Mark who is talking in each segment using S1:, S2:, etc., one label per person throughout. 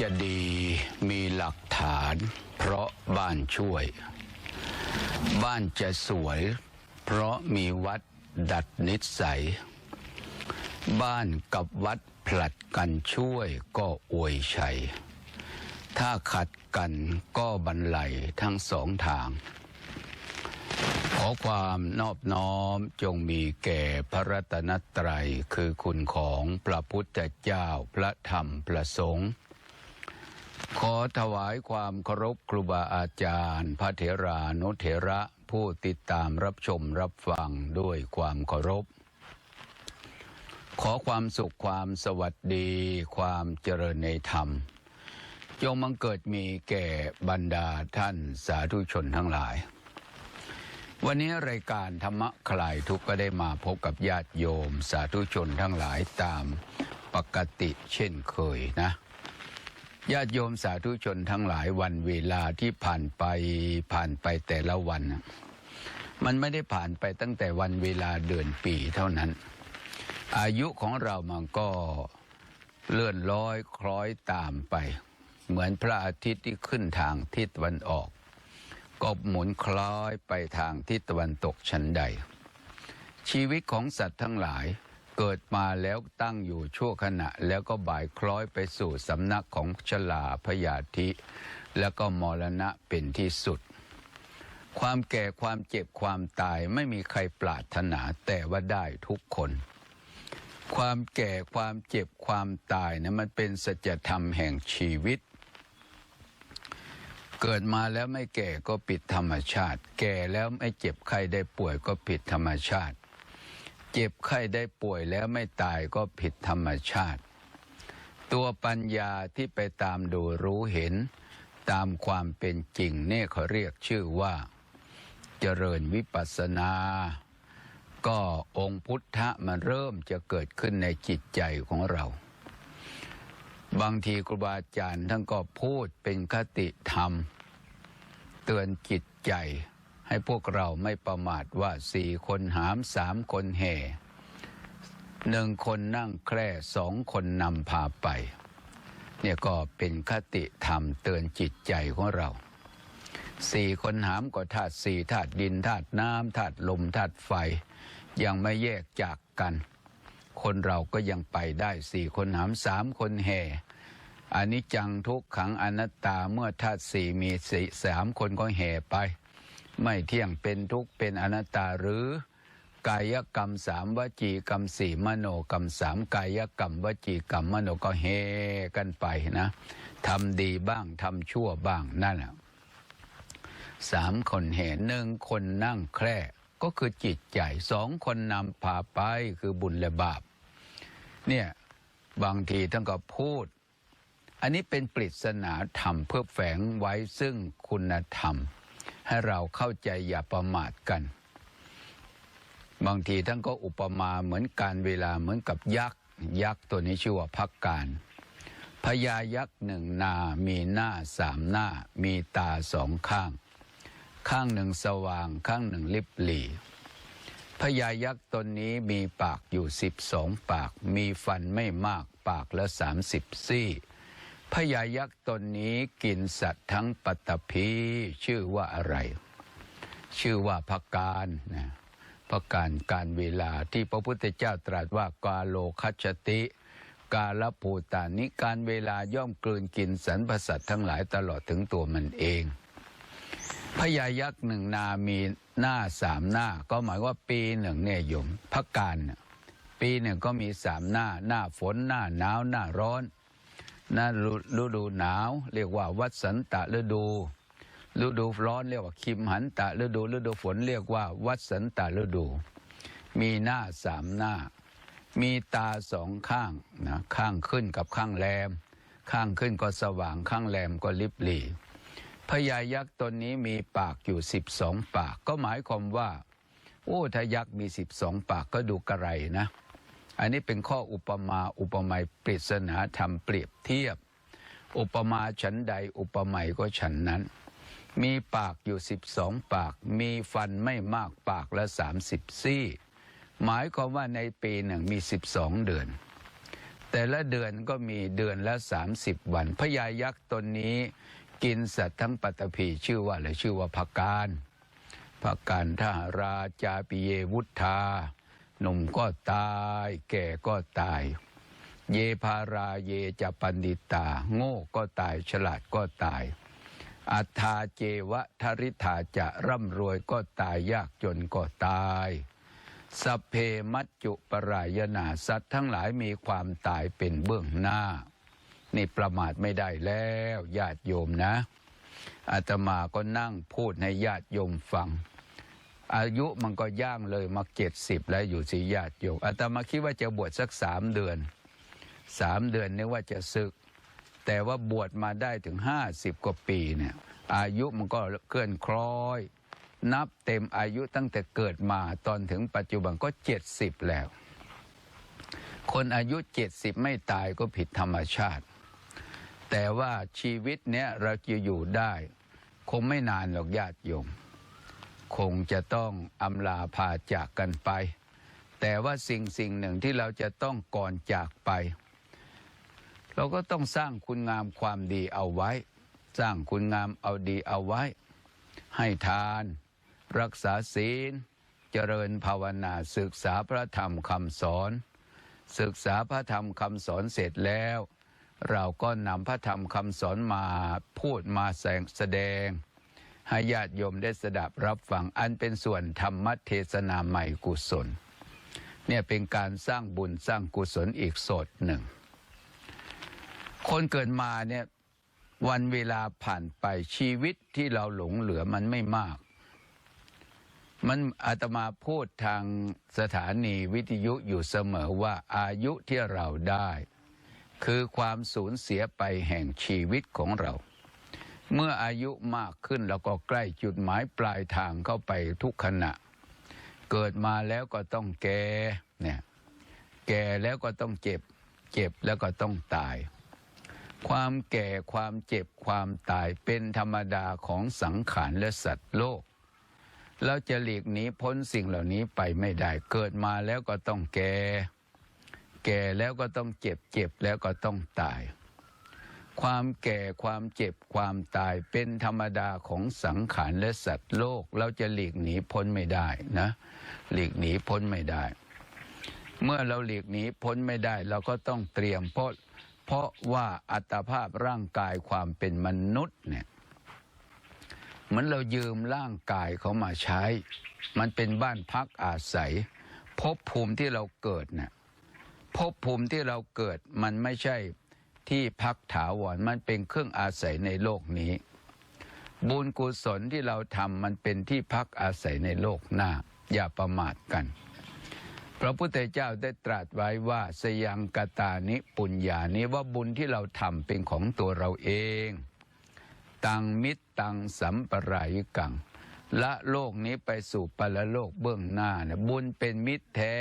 S1: จะดีมีหลักฐาน เพราะบ้านช่วย บ้านจะสวย เพราะมีวัดดัดนิสัย บ้านกับวัดผลัดกันช่วยก็อวยชัย ถ้าขัดกันก็บรรลัยทั้งสองทาง ขอความนอบน้อมจงมีแก่พระรัตนตรัยคือคุณของพระพุทธเจ้าพระธรรมพระสงฆ์ ขอถวายความเคารพครูบาอาจารย์ พระเถรานุเถระผู้ติดตามรับชมรับฟังด้วยความเคารพ ขอความสุขความสวัสดี ความเจริญในธรรม จงมังเกิดมีแก่บรรดาท่านสาธุชนทั้งหลาย วันนี้รายการธรรมะคลายทุกข์ก็ได้มาพบกับญาติโยมสาธุชนทั้งหลายตามปกติเช่นเคยนะ ญาติโยมสาธุชนทั้งหลายวันเวลาที่ผ่านไปผ่านไปแต่ละวัน มันไม่ได้ผ่านไปตั้งแต่วันเวลาเดือนปีเท่านั้น อายุของเรามันก็เลื่อนลอยคล้อยตามไป เหมือนพระอาทิตย์ที่ขึ้นทางทิศตะวันออก ก็หมุนคล้อยไปทางทิศตะวันตกชั้นใด ชีวิตของสัตว์ทั้งหลาย เกิดมาแล้วตั้งอยู่ชั่วขณะ แล้วก็บ่ายคล้อยไปสู่สำนักของชลาพยาธิ แล้วก็มรณะเป็นที่สุด ความแก่ความเจ็บความตายไม่มีใครปรารถนาแต่ว่าได้ทุกคน ความแก่ความเจ็บความตายนะมันเป็นสัจธรรมแห่งชีวิต เกิดมาแล้วไม่แก่ก็ผิดธรรมชาติ แก่แล้วไม่เจ็บไข้ได้ป่วยก็ผิดธรรมชาติ เจ็บไข้ได้ป่วยแล้วไม่ตายก็ผิดธรรมชาติ ตัวปัญญาที่ไปตามดูรู้เห็น ตามความเป็นจริงเนี่ยเขาเรียกชื่อว่า เจริญวิปัสสนา ก็องค์พุทธะมันเริ่มจะเกิดขึ้นในจิตใจของเรา บางทีครูบาอาจารย์ท่านก็พูดเป็นคติธรรม เตือนจิตใจ ให้พวกเราไม่ประมาทว่าสี่คนหามสามคนแห่หนึ่งคนนั่งแคร่สองคนนำพาไป เนี่ยก็เป็นคติธรรมเตือนจิตใจของเราสี่คนหามก็ธาตุสี่ธาตุดินธาตุน้ำธาตุลมธาตุไฟ ยังไม่แยกจากกัน คนเราก็ยังไปได้สี่คนหามสามคนแห่อันนี้จังทุกขังอนัตตาเมื่อธาตุสี่มีสี่สามคนก็แห่ไป ไม่เที่ยงเป็นทุกข์เป็นอนัตตาหรือกายกรรมสามวจีกรรมสี่มโนกรรมสามกายกรรมวจีกรรมมโนก็เฮกันไปนะทำดีบ้างทำชั่วบ้างนั่นแหละสามคนเห็นหนึ่งคนนั่งแคร่ก็คือจิตใจสองคนนำพาไปคือบุญและบาป เนี่ยบางทีท่านก็พูด อันนี้เป็นปริศนาธรรมเพื่อแฝงไว้ซึ่งคุณธรรม ให้เราเข้าใจอย่าประมาทกัน บางทีท่านก็อุปมาเหมือนการเวลาเหมือนกับยักษ์ ยักษ์ตัวนี้ชื่อว่าพักการพญายักษ์หนึ่งนา มีหน้าสามหน้า มีตาสองข้าง ข้างหนึ่งสว่าง ข้างหนึ่งลิบหลีพญายักษ์ตนนี้มีปากอยู่สิบสองปาก มีฟันไม่มากปากละสามสิบซี่ พญายักษ์ตนนี้กินสัตว์ทั้งปัตตภีชื่อว่าอะไร ชื่อว่าพักการนะพักการการเวลาที่พระพุทธเจ้าตรัสว่ากาโลคัจติ กาลภูตานิการเวลาย่อมกลืนกินสรรพสัตว์ทั้งหลายตลอดถึงตัวมันเองพญายักษ์หนึ่งนามีหน้าสามหน้า ก็หมายว่าปีหนึ่งเนี่ยโยมพักการปีหนึ่งก็มีสามหน้า หน้าฝนหน้าหนาวหน้าร้อน น้าฤดูหนาว เรียกว่าวัสันตะฤดู ฤดูร้อนเรียกว่าคิมหันตะฤดู ฤดูฝนเรียกว่าวัสันตะฤดู มีหน้าสามหน้า มีตาสองข้างนะข้างขึ้นกับข้างแรม ข้างขึ้นก็สว่างข้างแรมก็ลิบหลีพญายักษ์ตนนี้มีปากอยู่สิบสองปาก ก็หมายความว่า โอ้ถ้ายักษ์มีสิบสองปากก็ดูกระไรนะ อันนี้เป็นข้ออุปมาอุปไมยปริศนาธรรมเปรียบเทียบ อุปมาฉันใดอุปไมยก็ฉันนั้น มีปากอยู่สิบสองปาก มีฟันไม่มากปากละสามสิบซี่ หมายความว่าในปีหนึ่งมีสิบสองเดือน แต่ละเดือนก็มีเดือนละ30วันพญายักษ์ตนนี้กินสัตว์ทั้งปัตตภีชื่อว่าอะไรชื่อว่าพักการพักการทหาราจาปิเยวุฒา หนุ่มก็ตาย แก่ก็ตาย เยพาราเยจะปันดิตา โง่ก็ตายฉลาดก็ตาย อัฏฐาเจวะทริธาจะร่ำรวยก็ตายยากจนก็ตายสเพมัจจุปรายนาสัตว์ทั้งหลายมีความตายเป็นเบื้องหน้า นี่ประมาทไม่ได้แล้วญาติโยมนะอาตมาก็นั่งพูดให้ญาติโยมฟัง อายุมันก็ย่างเลยมาเจ็ดสิบแล้วอยู่สิญาติโยมอาตมาคิดว่าจะบวชสักสามเดือนสามเดือนนึกว่าจะศึก แต่ว่าบวชมาได้ถึงห้าสิบกว่าปีเนี่ยอายุมันก็เคลื่อนคล้อย นับเต็มอายุตั้งแต่เกิดมาตอนถึงปัจจุบันก็เจ็ดสิบแล้ว คนอายุเจ็ดสิบไม่ตายก็ผิดธรรมชาติ แต่ว่าชีวิตเนี้ยเราจะอยู่ได้ คงไม่นานหรอกญาติโยม คงจะต้องอำลาพาจากกันไป แต่ว่าสิ่งสิ่งหนึ่งที่เราจะต้องก่อนจากไป เราก็ต้องสร้างคุณงามความดีเอาไว้ สร้างคุณงามเอาดีเอาไว้ ให้ทาน รักษาศีล เจริญภาวนาศึกษาพระธรรมคำสอน ศึกษาพระธรรมคำสอนเสร็จแล้ว เราก็นำพระธรรมคำสอนมาพูดมาแสงแสดง ให้ญาติโยมได้สดับรับฟังอันเป็นส่วนธรรมเทศนาใหม่กุศล เนี่ยเป็นการสร้างบุญสร้างกุศลอีกโสดหนึ่ง คนเกิดมาเนี่ยวันเวลาผ่านไปชีวิตที่เราหลงเหลือมันไม่มาก มันอาตมาพูดทางสถานีวิทยุอยู่เสมอว่าอายุที่เราได้ คือความสูญเสียไปแห่งชีวิตของเรา เมื่ออายุมากขึ้นเราก็ใกล้จุดหมายปลายทางเข้าไปทุกขณะ เกิดมาแล้วก็ต้องแก่เนี่ยแก่แล้วก็ต้องเจ็บ เจ็บแล้วก็ต้องตาย ความแก่ความเจ็บความตายเป็นธรรมดาของสังขารและสัตว์โลก เราจะหลีกหนีพ้นสิ่งเหล่านี้ไปไม่ได้ เกิดมาแล้วก็ต้องแก่ แก่แล้วก็ต้องเจ็บ เจ็บแล้วก็ต้องตาย ความแก่ความเจ็บความตายเป็นธรรมดาของสังขารและสัตว์โลก เราจะหลีกหนีพ้นไม่ได้นะ หลีกหนีพ้นไม่ได้ เมื่อเราหลีกหนีพ้นไม่ได้ เราก็ต้องเตรียมเพราะเพราะว่าอัตภาพร่างกายความเป็นมนุษย์เนี่ยเหมือนเรายืมร่างกายเขามาใช้ มันเป็นบ้านพักอาศัยภพภูมิที่เราเกิดเนี่ยภพภูมิที่เราเกิดมันไม่ใช่ ที่พักถาวรมันเป็นเครื่องอาศัยในโลกนี้ บุญกุศลที่เราทำมันเป็นที่พักอาศัยในโลกหน้า อย่าประมาทกันพระพุทธเจ้าได้ตรัสไว้ว่าสยังกตานิปุญญานี้ว่าบุญที่เราทำเป็นของตัวเราเอง ตังมิตรตังสัมปรายิกังละโลกนี้ไปสู่ปรโลกเบื้องหน้านะบุญเป็นมิตรแท้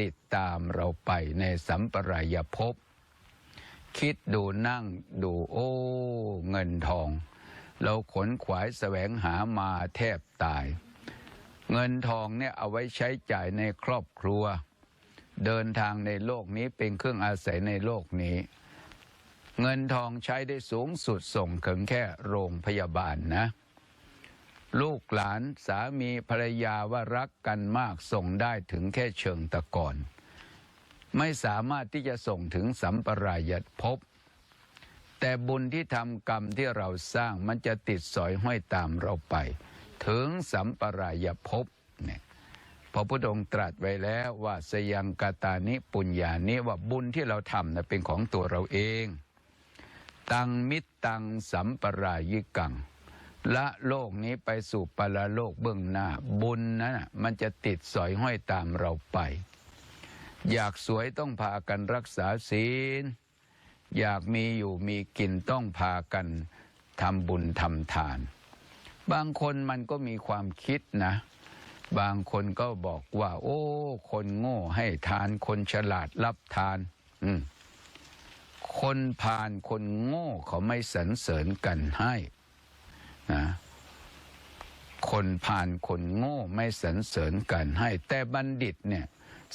S1: ติดตามเราไปในสัมปรายภพ คิดดูนั่งดูโอ้ เงินทอง เราขนขวายแสวงหามาแทบตาย เงินทองเนี่ยเอาไว้ใช้จ่ายในครอบครัว เดินทางในโลกนี้เป็นเครื่องอาศัยในโลกนี้ เงินทองใช้ได้สูงสุดส่งถึงแค่โรงพยาบาลนะ ลูกหลานสามีภรรยาว่ารักกันมากส่งได้ถึงแค่เชิงตะกอน ไม่สามารถที่จะส่งถึงสัมปรายภพแต่บุญที่ทำกรรมที่เราสร้างมันจะติดสอยห้อยตามเราไป ถึงสัมปรายภพเนี่ยพระพุทธองค์ตรัสไว้แล้วว่าสยังกาตานิปุญญานิว่าบุญที่เราทำนะเป็นของตัวเราเอง ตังมิตรตังสัมปรายิกัง ละโลกนี้ไปสู่ปรโลกเบื้องหน้า บุญนั้นมันจะติดสอยห้อยตามเราไป อยากสวยต้องพากันรักษาศีล อยากมีอยู่มีกินต้องพากันทำบุญทำทาน บางคนมันก็มีความคิดนะ บางคนก็บอกว่า โอ้ คนโง่ให้ทานคนฉลาดรับทาน อืมคนพาลคนโง่เขาไม่สรรเสริญกันให้นะคนพาลคนโง่ไม่สรรเสริญกันให้ แต่บัณฑิตเนี่ย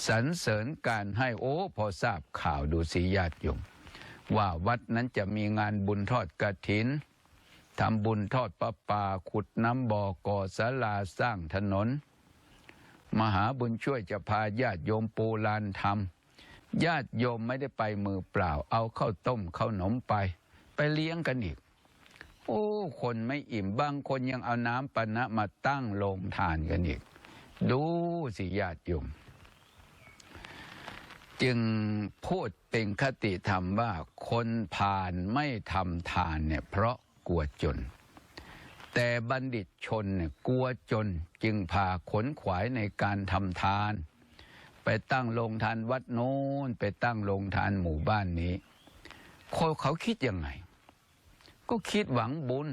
S1: สรรเสริญการให้โอ้พอทราบข่าวดูสิญาติโยมว่าวัดนั้นจะมีงานบุญทอดกระถินทำบุญทอดประปาขุดน้ำบ่อก่อศาลาสร้างถนน มหาบุญช่วยจะพาญาติโยมปูลานทำญาติโยมไม่ได้ไปมือเปล่า เอาข้าวต้มข้าวหนมไป ไปเลี้ยงกันอีก โอ้ คนไม่อิ่มบางคนยังเอาน้ำปนะมาตั้งโรงทานกันอีก ดูสิญาติโยม จึงพูดเป็นคติธรรมว่าคนผ่านไม่ทำทานเนี่ยเพราะกลัวจน แต่บัณฑิตชนเนี่ยกลัวจนจึงพาขนขวายในการทำทาน ไปตั้งโรงทานวัดโน้นไปตั้งโรงทานหมู่บ้านนี้คนเขาคิดยังไง ก็คิดหวังบุญ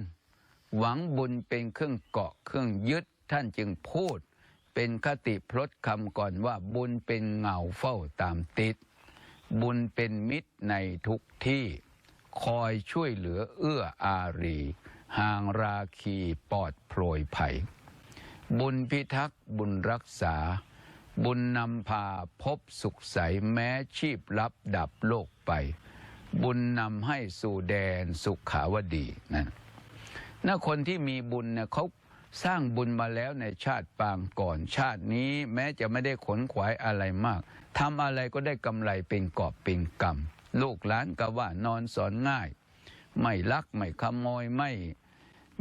S1: หวังบุญเป็นเครื่องเกาะเครื่องยึดท่านจึงพูด เป็นคติพลดคำก่อนว่าบุญเป็นเงาเฝ้าตามติด บุญเป็นมิตรในทุกที่ คอยช่วยเหลือเอื้ออารี ห่างราคีปลอดโปรยภัย บุญพิทักษ์บุญรักษา บุญนำพาพบสุขใสแม้ชีพลับดับโลกไป บุญนำให้สู่แดนสุขขาวดีนั่นน่าคนที่มีบุญเนี่ยเขา สร้างบุญมาแล้วในชาติปางก่อน ชาตินี้แม้จะไม่ได้ขนขวายอะไรมากทำอะไรก็ได้กำไรเป็นกอบเป็นกำลูกหลานก็ว่านอนสอนง่าย ไม่ลักไม่ขโมยไม่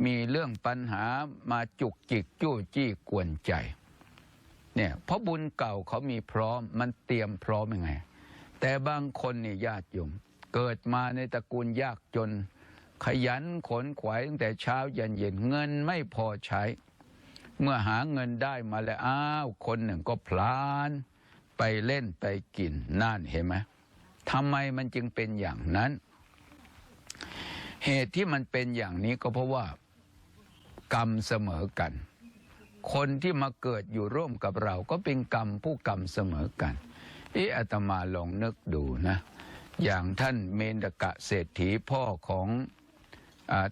S1: มีเรื่องปัญหามาจุกจิกจู้จี้กวนใจเนี่ยเพราะบุญเก่าเขามีพร้อมมันเตรียมพร้อมยังไง แต่บางคนเนี่ยญาติโยมเกิดมาในตระกูลยากจน ขยันขนขวายตั้งแต่เช้ายันเย็นเงินไม่พอใช้ เมื่อหาเงินได้มาแล้วอ้าวคนหนึ่งก็พลาน ไปเล่นไปกินนั่นเห็นไหมทำไมมันจึงเป็นอย่างนั้น เหตุที่มันเป็นอย่างนี้ก็เพราะว่า กรรมเสมอกัน คนที่มาเกิดอยู่ร่วมกับเราก็เป็นกรรมผู้กรรมเสมอกันอออาตมาลองนึกดูนะ อย่างท่านเมนกะเศรษฐีพ่อของ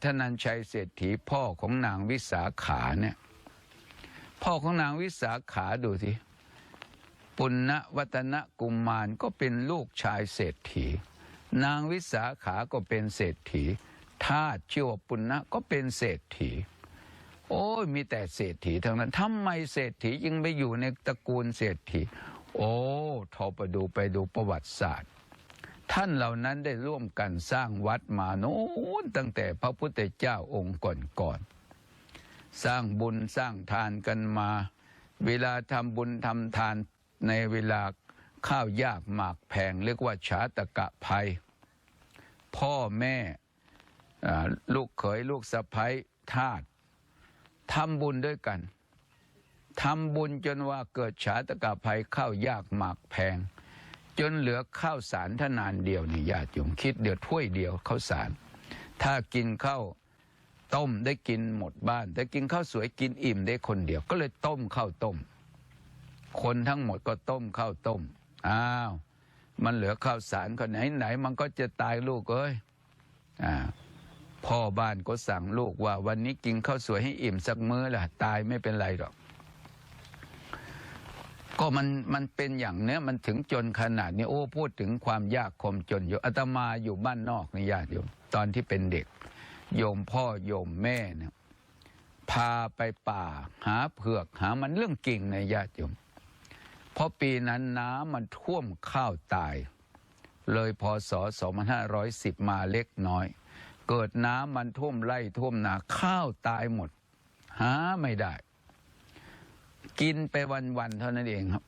S1: ท่านนันชัยเศรษฐีพ่อของนางวิสาขาเนี่ยพ่อของนางวิสาขาดูสิปุณณวัตนกุมมารก็เป็นลูกชายเศรษฐี นางวิสาขาก็เป็นเศรษฐีทาสชื่อว่าปุณณะก็เป็นเศรษฐี โอ้ยมีแต่เศรษฐีทั้งนั้นทำไมเศรษฐียังไปอยู่ในตระกูลเศรษฐี โอ้ทอไปดูไปดูประวัติศาสตร์ ท่านเหล่านั้นได้ร่วมกันสร้างวัดมาโน้นตั้งแต่พระพุทธเจ้าองค์ก่อนๆสร้างบุญสร้างทานกันมา เวลาทำบุญทำทานในเวลาข้าวยากหมากแพงเรียกว่าชาตกะภัย พ่อแม่ลูกเขยลูกสะใภ้ทาสทำบุญด้วยกันทำบุญจนว่าเกิดฉาตกะภัยข้าวยากหมากแพง จนเหลือข้าวสารทนานเดียวนี่ญาติโยมคิดเดือดถ้วยเดียวข้าวสาร ถ้ากินข้าวต้มได้กินหมดบ้าน แต่กินข้าวสวยกินอิ่มได้คนเดียว ก็เลยต้มข้าวต้ม คนทั้งหมดก็ต้มข้าวต้มอ้าวมันเหลือข้าวสารคนไหนไหน มันก็จะตายลูกเอ้ยอ่าพ่อบ้านก็สั่งลูกว่า วันนี้กินข้าวสวยให้อิ่มสักมื้อล่ะ ตายไม่เป็นไรหรอก ก็มันมันเป็นอย่างเนี้ยมันถึงจนขนาดนี้โอ้พูดถึงความยากคมจนอยู่อาตมาอยู่บ้านนอกนี่ญาติโยมตอนที่เป็นเด็ก โยมพ่อโยมแม่เนี่ยพาไปป่าหาเผือกหามันเรื่องกิ่งในญาติโยมเพราะปีนั้นน้ำมันท่วมข้าวตาย เลยพศ 2510 มาเล็กน้อย เกิดน้ำมันท่วมไร่ท่วมนาข้าวตายหมด หาไม่ได้ กินไปวันๆเท่านั้นเองครับ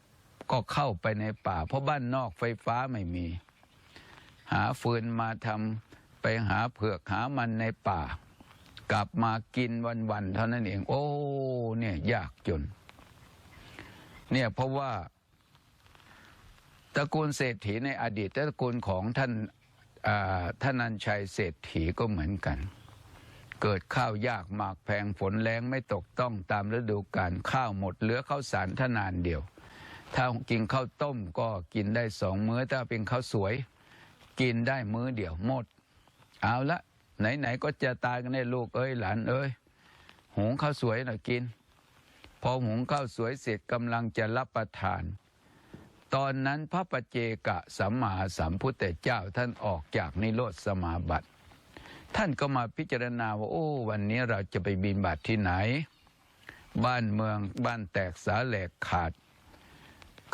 S1: ก็เข้าไปในป่า เพราะบ้านนอกไฟฟ้าไม่มี หาฟืนมาทำไปหาเผือกหามันในป่า กลับมากินวันๆเท่านั้นเอง โอ้ เนี่ยยากจน เนี่ยเพราะว่าตระกูลเศรษฐีในอดีตตระกูลของท่านท่านันชัยเศรษฐีก็เหมือนกัน เกิดข้าวยากหมากแพงฝนแรงไม่ตกต้องตามฤดูกาลข้าวหมดเหลือข้าวสารทนานเดียว ถ้ากินข้าวต้มก็กินได้สองมื้อถ้าเป็นข้าวสวย กินได้มื้อเดียวหมด เอาละไหนๆก็จะตายกันแน่ลูกเอ้ยหลานเอ้ยหุงข้าวสวยหน่อยกิน พอหุงข้าวสวยเสร็จกำลังจะรับประทาน ตอนนั้นพระปเจกะสัมมาสัมพุทธเจ้าท่านออกจากนิโรธสมาบัติ ท่านก็มาพิจารณาว่า โอ้ วันนี้เราจะไปบินบัตที่ไหน บ้านเมืองบ้านแตกสาแหลกขาด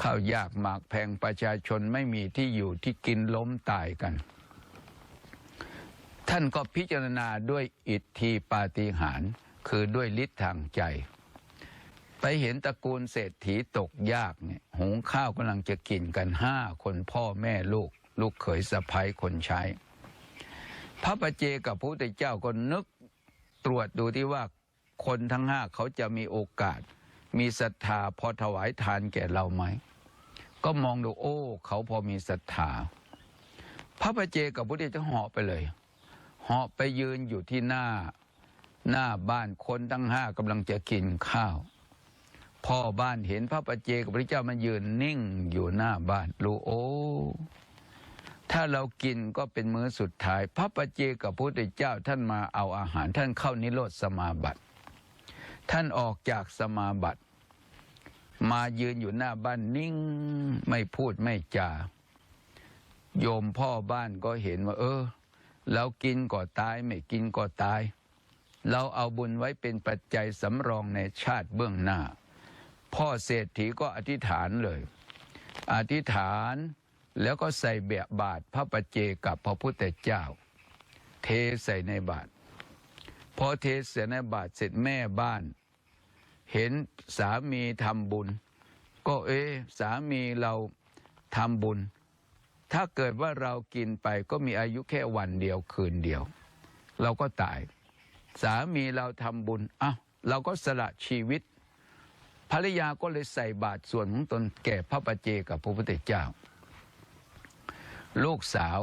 S1: ข้าวยากหมากแพงประชาชนไม่มีที่อยู่ที่กินล้มตายกัน ท่านก็พิจารณาด้วยอิทธิปาฏิหาริย์คือด้วยฤทธิ์ทางใจ ไปเห็นตระกูลเศรษฐีตกยากเนี่ยหุงข้าวกำลังจะกินกันห้าคนพ่อแม่ลูก ลูกเขยสะพ้ยคนใช้ พระประเจกับพระพุทธเจ้าก็นึกตรวจดูที่ว่าคนทั้งห้าเขาจะมีโอกาส มีศรัทธาพอถวายทานแก่เราไหม ก็มองดูโอ้ เขาพอมีศรัทธา พระประเจกับพระพุทธเจ้าเหาะไปเลยเหาะไปยืนอยู่ที่หน้าหน้าบ้านคนทั้งห้ากำลังจะกินข้าว พ่อบ้านเห็นพระประเจกับพระเจ้ามันยืนนิ่งอยู่หน้าบ้านรู้โอ้ ถ้าเรากินก็เป็นมื้อสุดท้าย พระประเจกับพระพุทธเจ้าท่านมาเอาอาหารท่านเข้านิโรธสมาบัติ ท่านออกจากสมาบัติ มายืนอยู่หน้าบ้านนิ่งไม่พูดไม่จา โยมพ่อบ้านก็เห็นว่า เออ เรากินก็ตายไม่กินก็ตาย เราเอาบุญไว้เป็นปัจจัยสำรองในชาติเบื้องหน้า พ่อเศรษฐีก็อธิษฐานเลย อธิษฐาน แล้วก็ใส่เบียบาทพระประเจกับพระพุทธเจ้า เทใส่ในบาทพอเทใส่ในบาทเสร็จแม่บ้าน เห็นสามีทำบุญ ก็เอ๊สามีเราทำบุญ ถ้าเกิดว่าเรากินไปก็มีอายุแค่วันเดียวคืนเดียว เราก็ตาย สามีเราทำบุญอ้าวเราก็สละชีวิตภรรยาก็เลยใส่บาตรส่วนของตนแก่พระประเจกับพระพุทธเจ้า ลูกสาว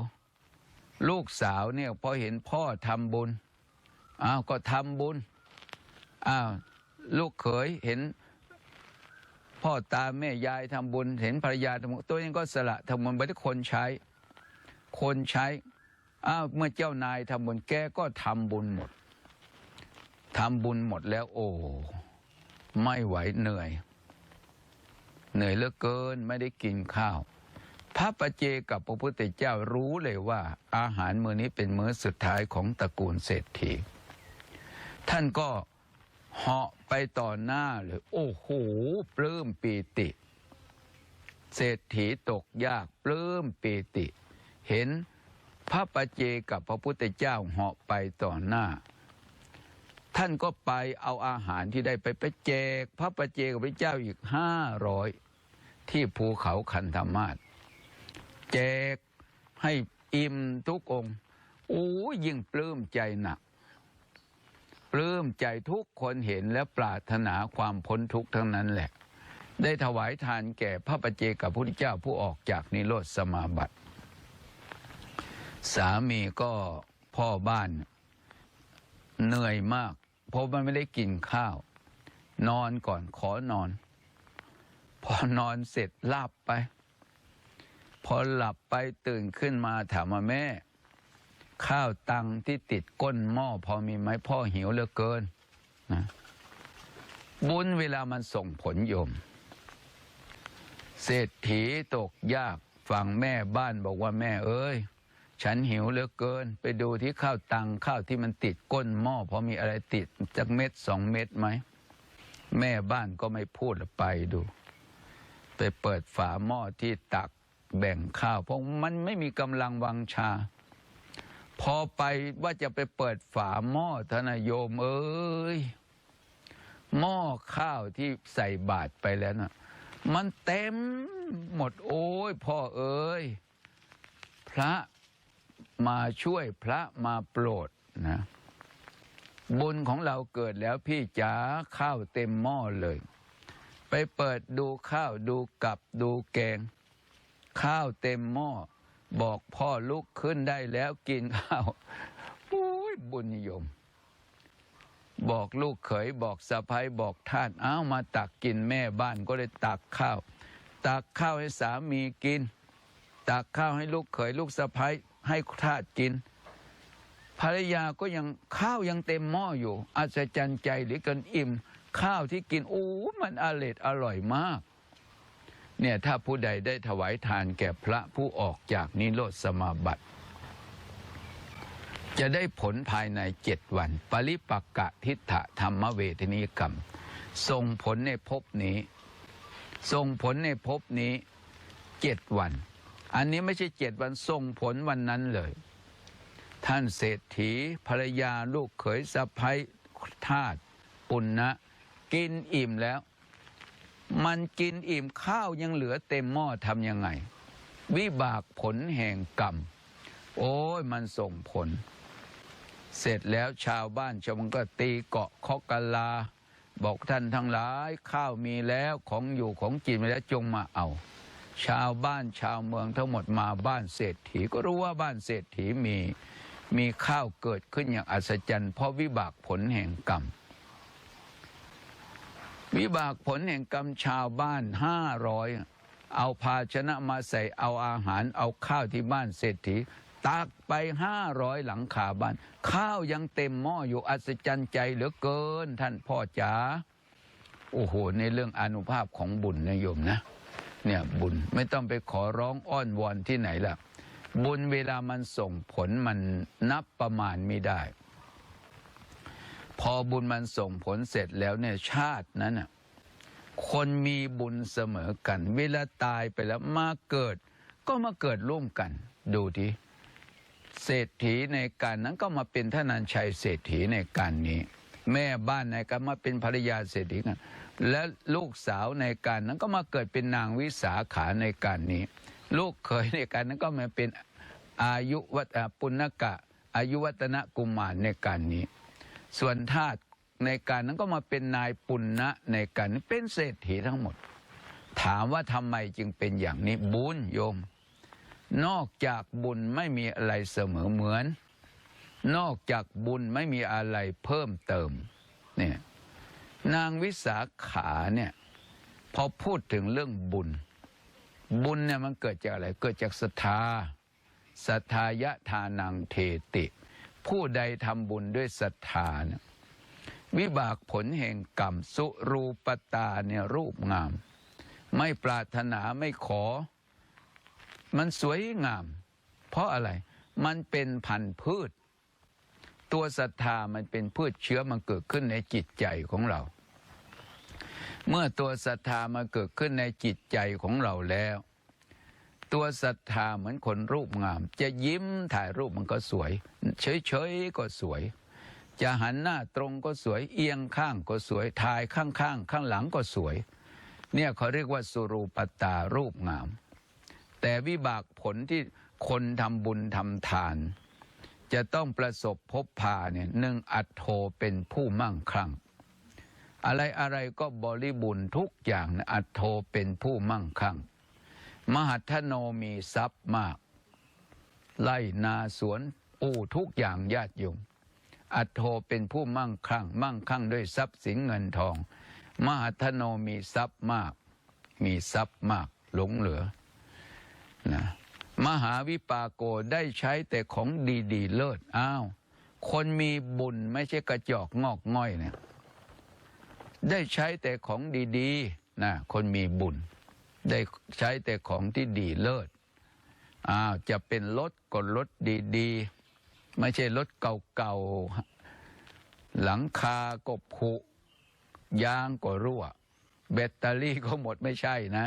S1: ลูกสาวเนี่ยพอเห็นพ่อทำบุญอ้าวก็ทำบุญอ้าวลูกเขยเห็นพ่อตาแม่ยายทำบุญ เห็นภรรยาทำบุญตัวเองก็สละทำบุญไปที่คนใช้ คนใช้อ้าวเมื่อเจ้านายทำบุญแกก็ทำบุญหมดทำบุญหมดแล้ว โอ้ไม่ไหวเหนื่อย เหนื่อยเหลือเกินไม่ได้กินข้าว พระประเจกับพระพุทธเจ้ารู้เลยว่า อาหารมื้อนี้เป็นมื้อสุดท้ายของตระกูลเศรษฐี ท่านก็เหาะไปต่อหน้าเลยโอ้โหปลื้มปีติ เศรษฐีตกยากปลื้มปีติ เห็นพระประเจกับพระพุทธเจ้าเหาะไปต่อหน้า ท่านก็ไปเอาอาหารที่ได้ไปไปแจก พระประเจกับพระเจ้าอีกห้าร้อยที่ภูเขาคันธมาศ แจกให้อิ่มทุกองค์โอ้ยิ่งปลื้มใจหนักปลื้มใจทุกคนเห็นและปรารถนาความพ้นทุกข์ทั้งนั้นแหละ ได้ถวายทานแก่พระประเจกับพระพุทธเจ้าผู้ออกจากนิโรธสมาบัติ สามีก็พ่อบ้านเหนื่อยมาก เพราะมันไม่ได้กินข้าว นอนก่อนขอนอน พอนอนเสร็จหลับไป พอหลับไปตื่นขึ้นมาถามว่าแม่ ข้าวตังที่ติดก้นหม้อพอมีไหมพ่อหิวเหลือเกินนะบุญเวลามันส่งผลโยม เศรษฐีตกยากฟังแม่บ้านบอกว่าแม่เอ้ย ฉันหิวเหลือเกิน ไปดูที่ข้าวตังข้าวที่มันติดก้นหม้อพอมีอะไรติดจักเม็ดสองเม็ดไหมแม่บ้านก็ไม่พูดไปดู ไปเปิดฝาหม้อที่ตัก แบ่งข้าว เพราะมันไม่มีกำลังวังชา พอไปว่าจะไปเปิดฝาหม้อธนายโยมเอ้ยหม้อข้าวที่ใส่บาตรไปแล้วน่ะมันเต็มหมดโอ้ยพ่อเอ้ยพระมาช่วยพระมาโปรดนะบุญของเราเกิดแล้วพี่จ๋าข้าวเต็มหม้อเลย ไปเปิดดูข้าวดูกับดูแกง ข้าวเต็มหม้อบอกพ่อลุกขึ้นได้แล้วกินข้าวปุ้ยบุญนิยม บอกลูกเขยบอกสะพ้ยบอกท่านอ้าวมาตักกินแม่บ้านก็เลยตักข้าว ตักข้าวให้สามีกิน ตักข้าวให้ลูกเขยลูกสะพ้ยให้ทาสกิน ภรรยาก็ยังข้าวยังเต็มหม้ออยู่อัศจรรย์ใจหรือกินอิ่ม ข้าวที่กินโอ้มันอร่อยอร่อยมาก เนี่ยถ้าผู้ใดได้ถวายทานแก่พระผู้ออกจากนิโรธสมาบัติ จะได้ผลภายในเจ็ดวัน ปริปักกะทิฏฐธรรมเวทนิกรรมส่งผลในภพนี้ส่งผลในภพนี้เจ็ดวัน อันนี้ไม่ใช่เจ็ดวันส่งผลวันนั้นเลย ท่านเศรษฐีภรรยาลูกเขยสะพ้ยทาสปุณณะกินอิ่มแล้ว มันกินอิ่มข้าวยังเหลือเต็มหม้อทำยังไง วิบากผลแห่งกรรม โอ้ยมันส่งผล เสร็จแล้วชาวบ้านชาวเมืองก็ตีเกาะเคอกกะลา บอกท่านทั้งหลายข้าวมีแล้วของอยู่ของกินมีแล้วจงมาเอา ชาวบ้านชาวเมืองทั้งหมดมาบ้านเศรษฐีก็รู้ว่าบ้านเศรษฐีมีมีข้าวเกิดขึ้นอย่างอัศจรรย์เพราะวิบากผลแห่งกรรม วิบากผลแห่งกรรมชาวบ้านห้าร้อยเอาภาชนะมาใส่เอาอาหารเอาข้าวที่บ้านเศรษฐีตักไปห้าร้อยหลังคาบ้าน ข้าวยังเต็มหม้ออยู่อัศจรรย์ใจเหลือเกินท่านพ่อจ๋าโอ้โห ในเรื่องอนุภาพของบุญนะโยมนะ เนี่ยบุญไม่ต้องไปขอร้องอ้อนวอนที่ไหนล่ะ บุญเวลามันส่งผลมันนับประมาณไม่ได้ พอบุญมันส่งผลเสร็จแล้วเนี่ยชาตินั้นน่ะคนมีบุญเสมอกัน เวลาตายไปแล้วมาเกิด ก็มาเกิดร่วมกัน ดูทีเศรษฐีในการนั้นก็มาเป็นท่านันชัยเศรษฐีในการนี้ แม่บ้านในการมาเป็นภรรยาเศรษฐีกันและลูกสาวในการนั้นก็มาเกิดเป็นนางวิสาขาในการนี้ ลูกเขยในการนั้นก็มาเป็นอายุวัตปุณกะอายุวัตนกุมารในการนี้ ส่วนทาสในการนั้นก็มาเป็นนายปุณณะในการนี้เป็นเศรษฐีทั้งหมด ถามว่าทำไมจึงเป็นอย่างนี้บุญโยม นอกจากบุญไม่มีอะไรเสมอเหมือน นอกจากบุญไม่มีอะไรเพิ่มเติมเนี่ยนางวิสาขาเนี่ยพอพูดถึงเรื่องบุญ บุญเนี่ยมันเกิดจากอะไร เกิดจากศรัทธาศรัทธายะทานังเทติ ผู้ใดทำบุญด้วยศรัทธาเนี่ยวิบากผลแห่งกรรมสุรูปตาเนี่ยรูปงาม ไม่ปรารถนาไม่ขอ มันสวยงาม เพราะอะไรมันเป็นพันธุ์พืช ตัวศรัทธามันเป็นพืชเชื้อมันเกิดขึ้นในจิตใจของเรา เมื่อตัวศรัทธามาเกิดขึ้นในจิตใจของเราแล้ว ตัวศรัทธาเหมือนคนรูปงาม จะยิ้มถ่ายรูปมันก็สวย เฉยๆก็สวย จะหันหน้าตรงก็สวย เอียงข้างก็สวย ถ่ายข้างๆข้างหลังก็สวย เนี่ยเขาเรียกว่าสุรูปตารูปงาม แต่วิบากผลที่คนทำบุญทำทาน จะต้องประสบพบพาเนี่ยหนึ่งอัตโทเป็นผู้มั่งคั่งอะไรอะไรก็บริบูรณ์ทุกอย่างนะอัตโทเป็นผู้มั่งคั่ง มหัทโนมีทรัพย์มาก ไล่นาสวนอู้ทุกอย่างญาติโยมอัตโทเป็นผู้มั่งคั่ง มั่งคั่งด้วยทรัพย์สินเงินทอง มหัทโนมีทรัพย์มาก มีทรัพย์มากหลงเหลือนะมหาวิปากโกได้ใช้แต่ของดีๆ เลิศอ้าว คนมีบุญไม่ใช่กระจอกงอกง่อยเนี่ยได้ใช้แต่ของดีๆนะคนมีบุญ ได้ใช้แต่ของที่ดีเลิศอ้าวจะเป็นรถก็รถดีๆ ไม่ใช่รถเก่าๆ หลังคาก็ผุยางก็รั่ว แบตเตอรี่ก็หมดไม่ใช่นะ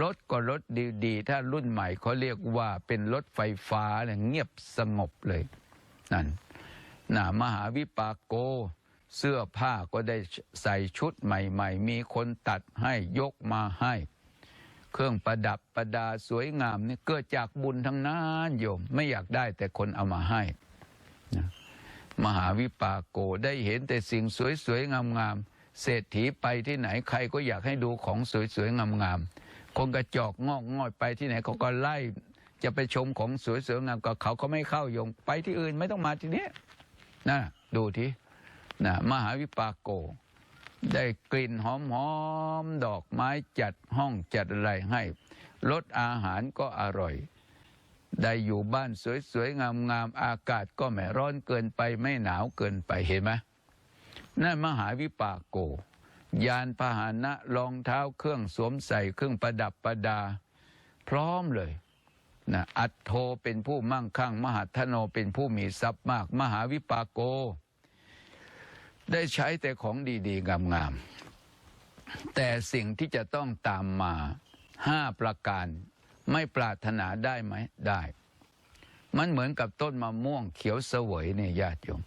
S1: รถก็รถดีๆ ถ้ารุ่นใหม่เขาเรียกว่าเป็นรถไฟฟ้าเนี่ยเงียบสงบเลยนั่นน่ะมหาวิปากโก เสื้อผ้าก็ได้ใส่ชุดใหม่ ๆ มีคนตัดให้ยกมาให้ เครื่องประดับประดาสวยงามนี่เกิดจากบุญทั้งนั้นโยม ไม่อยากได้แต่คนเอามาให้นะมหาวิปากโกได้เห็นแต่สิ่งสวยๆงามๆเศรษฐีไปที่ไหนใครก็อยากให้ดูของสวยๆงามๆคนกระจอกงอกง่อยไปที่ไหนเขาก็ไล่จะไปชมของสวยๆงามก็เขาก็ไม่เข้าโยงไปที่อื่นไม่ต้องมาที่นี้นะดูทีนะมหาวิปากโก ได้กลิ่นหอมหอมๆดอกไม้จัดห้องจัดอะไรให้รสอาหารก็อร่อย ได้อยู่บ้านสวยๆงามๆอากาศก็ไม่ร้อนเกินไปไม่หนาวเกินไปเห็นไหมนั่นมหาวิปากโก ยานพาหนะรองเท้าเครื่องสวมใส่เครื่องประดับประดา พร้อมเลยนะอัตโทเป็นผู้มั่งคั่ง มหาธโนเป็นผู้มีทรัพย์มาก มหาวิปากโก ได้ใช้แต่ของดีๆ งามๆ แต่สิ่งที่จะต้องตามมาห้าประการไม่ปรารถนาได้ไหมได้ มันเหมือนกับต้นมะม่วงเขียวเสวยเนี่ยญาติโยม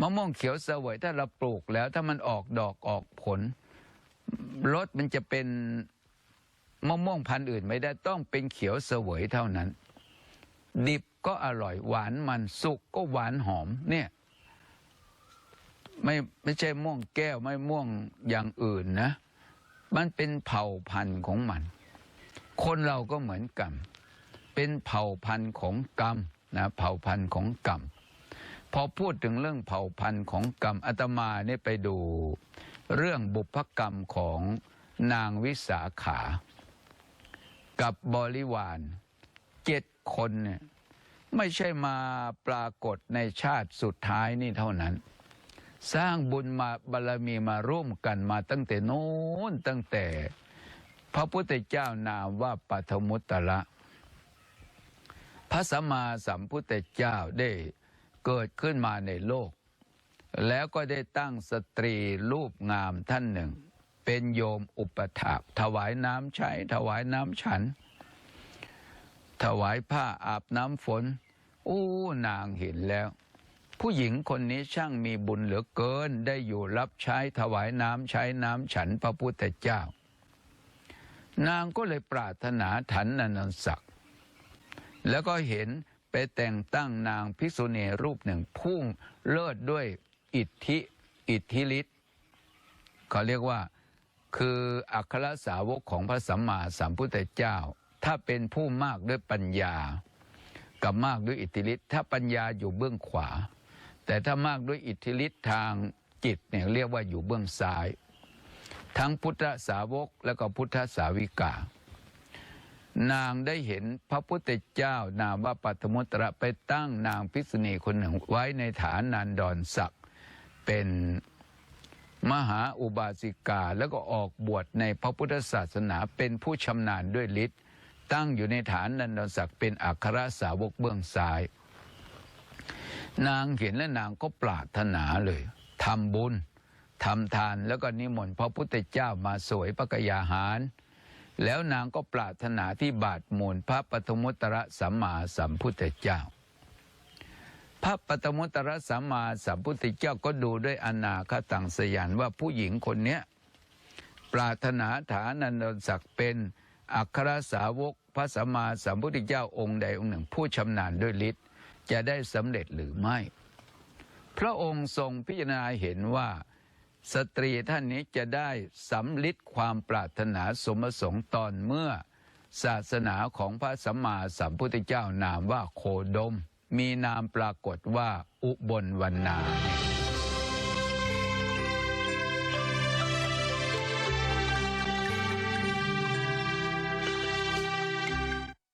S1: มะม่วงเขียวเสวยถ้าเราปลูกแล้วถ้ามันออกดอกออกผลรสมันจะเป็นมะม่วงพันธุ์อื่นไม่ได้ต้องเป็นเขียวเสวยเท่านั้น ดิบก็อร่อยหวานมันสุกก็หวานหอมเนี่ย ไม่ไม่ใช่ม่วงแก้วไม่ม่วงอย่างอื่นนะ มันเป็นเผ่าพันธุ์ของมัน คนเราก็เหมือนกัน เป็นเผ่าพันธุ์ของกรรมนะเผ่าพันธุ์ของกรรมพอพูดถึงเรื่องเผ่าพันธุ์ของกรรมอาตมาเนี่ยไปดู เรื่องบุพกรรมของนางวิสาขา กับบริวารเจ็ดคนเนี่ยไม่ใช่มาปรากฏในชาติสุดท้ายนี่เท่านั้น สร้างบุญมาบารมีมาร่วมกันมาตั้งแต่โน้นตั้งแต่ พระพุทธเจ้านามว่าปัทมุตตะพระสัมมาสัมพุทธเจ้าได้เกิดขึ้นมาในโลก แล้วก็ได้ตั้งสตรีรูปงามท่านหนึ่ง เป็นโยมอุปถากถวายน้ำใช้ถวายน้ำฉัน ถวายผ้าอาบน้ำฝน อู้นางเห็นแล้ว ผู้หญิงคนนี้ช่างมีบุญเหลือเกินได้อยู่รับใช้ถวายน้ำใช้น้ำฉันพระพุทธเจ้า นางก็เลยปรารถนาถันนันศักดิ์แล้วก็เห็นไปแต่งตั้งนางภิกษุณีรูปหนึ่งพุ่งเลิศด้วยอิทธิอิทธิฤทธิ์เขาเรียกว่าคืออัครสาวกของพระสัมมาสัมพุทธเจ้า ถ้าเป็นผู้มากด้วยปัญญา กับมากด้วยอิทธิฤทธิ์ถ้าปัญญาอยู่เบื้องขวา แต่ถ้ามากด้วยอิทธิฤทธิ์ทางจิตเนี่ยเรียกว่าอยู่เบื้องซ้าย ทั้งพุทธสาวกและก็พุทธสาวิกา นางได้เห็นพระพุทธเจ้านามว่าปัตมุตระไปตั้งนางภิษุณีคนหนึ่งไว้ในฐานนันดรศักดิ์เป็นมหาอุบาสิกาแล้วก็ออกบวชในพระพุทธศาสนาเป็นผู้ชำนาญด้วยฤทธิ์ตั้งอยู่ในฐานนันดรศักดิ์เป็นอัครสาวกเบื้องซ้าย นางเห็นและนางก็ปรารถนาเลยทำบุญทำทานแล้วก็นิมนต์พระพุทธเจ้ามาสวยพระกยาหาร แล้วนางก็ปรารถนาที่บาทมูลพระปฐมุตตรสัมมาสัมพุทธเจ้า พระปฐมุตตรสัมมาสัมพุทธเจ้าก็ดูด้วยอนาคตังสยานว่าผู้หญิงคนเนี้ยปรารถนาฐานันดศักดิ์เป็นอัครสาวกพระสัมมาสัมพุทธเจ้าองค์ใดองค์หนึ่ง ผู้ชำนาญด้วยฤทธิ จะได้สำเร็จหรือไม่ พระองค์ทรงพิจารณาเห็นว่า สตรีท่านนี้จะได้สำลิดความปรารถนาสมประสงค์ตอนเมื่อ ศาสนาของพระสัมมาสัมพุทธเจ้านามว่าโคดม มีนามปรากฏว่าอุบลวรรณา